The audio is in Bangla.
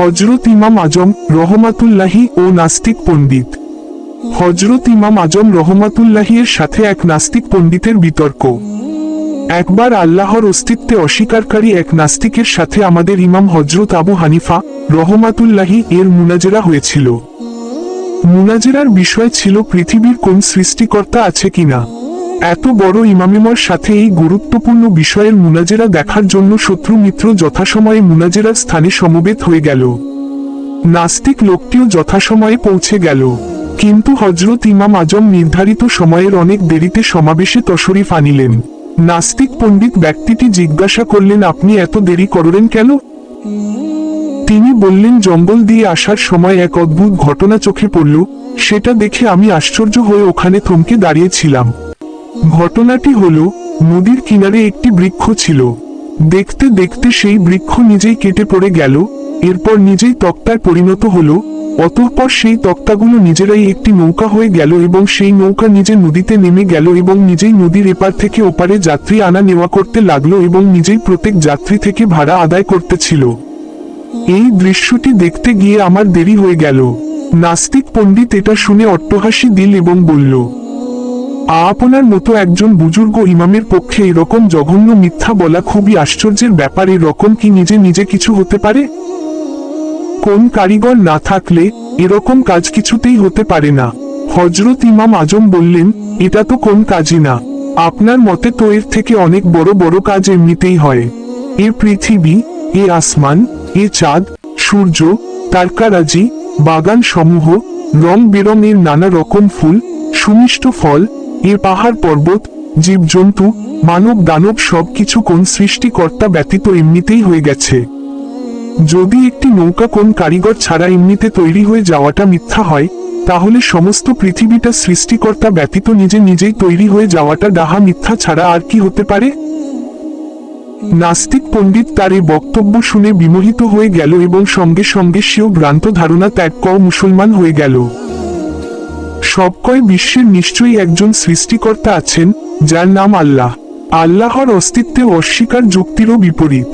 হজরত ইমাম আজম রহমাতুল্লাহি ও নাস্তিক পণ্ডিত। হজরত ইমাম আজম রহমাতুল্লাহির সাথে এক নাস্তিক পণ্ডিতের বিতর্ক। একবার আল্লাহর অস্তিত্বে অস্বীকারী এক নাস্তিকের সাথে আমাদের ইমাম হজরত আবু হানিফা রহমাতুল্লাহি এর মুনাজেরা হয়েছিল। মুনাজেরার বিষয় ছিল পৃথিবীর কোন সৃষ্টিকর্তা আছে কিনা। এত বড় ইমামিমর সাথে এই গুরুত্বপূর্ণ বিষয়ের মুনাজেরা দেখার জন্য শত্রু মিত্র যথাসময়ে মুনাজেরার স্থানে সমবেত হয়ে গেল। নাস্তিক লোকটিও যথাসময়ে পৌঁছে গেল। কিন্তু হজরত ইমাম আজম নির্ধারিত সময়ের অনেক দেরিতে সমাবেশে তশরিফ আনিলেন। নাস্তিক পণ্ডিত ব্যক্তিটি জিজ্ঞাসা করলেন, আপনি এত দেরি করলেন কেন? তিনি বললেন, জঙ্গল দিয়ে আসার সময় এক অদ্ভুত ঘটনা চোখে পড়ল। সেটা দেখে আমি আশ্চর্য হয়ে ওখানে থমকে দাঁড়িয়েছিলাম। ঘটনাটি হল, নদীর কিনারে একটি বৃক্ষ ছিল। দেখতে দেখতে সেই বৃক্ষ নিজেই কেটে পড়ে গেল, এরপর নিজেই তক্তায় পরিণত হল। অতঃপর সেই তক্তাগুলো নিজেরাই একটি নৌকা হয়ে গেল এবং সেই নৌকা নিজে নদীতে নেমে গেল এবং নিজেই নদীর এপার থেকে ওপারে যাত্রী আনা নেওয়া করতে লাগল এবং নিজেই প্রত্যেক যাত্রী থেকে ভাড়া আদায় করতেছিল এই দৃশ্যটি দেখতে গিয়ে আমার দেরি হয়ে গেল। নাস্তিক পণ্ডিত এটা শুনে অট্টহাসি দিল এবং বলল আপনার মতো একজন বুজুর্গ ইমামের পক্ষে এরকম জঘন্য মিথ্যা বলা খুবই আশ্চর্যের ব্যাপার এরকম কি নিজে নিজে কিছু হতে পারে? কোন কারিগর না থাকলে এরকম কাজ কিছুতেই হতে পারে না। হজরত ইমাম আজম বললেন, এটা তো কোন কাজই না। আপনার মতে তো এর থেকে অনেক বড় বড় কাজ এমনিতেই হয়। এ পৃথিবী, এ আসমান, এ চাঁদ, সূর্য, তারকারাজি বাগান সমূহ রং বেরঙের নানা রকম ফুল, সুমিষ্ট ফল এ পাহাড় পর্বত, জীবজন্তু, মানব দানব সবকিছু কোন সৃষ্টিকর্তা ব্যতীত এমনিতেই হয়ে গেছে। যদি একটি নৌকা কোন কারিগর ছাড়া এমনিতে তৈরি হয়ে যাওয়াটা মিথ্যা হয়, তাহলে সমস্ত পৃথিবীটা সৃষ্টিকর্তা ব্যতীত নিজে নিজেই তৈরি হয়ে যাওয়াটা ডাহা মিথ্যা ছাড়া আর কি হতে পারে? নাস্তিক পণ্ডিত তার এই বক্তব্য শুনে বিমোহিত হয়ে গেল এবং সঙ্গে সঙ্গে সেও ভ্রান্ত ধারণা ত্যাগ কর মুসলমান হয়ে গেল। সবকয় বিশ্বের নিশ্চয়ই একজন সৃষ্টিকর্তা আছেন যার নাম আল্লাহ। আল্লাহর অস্তিত্বে অস্বীকার যুক্তিরও বিপরীত।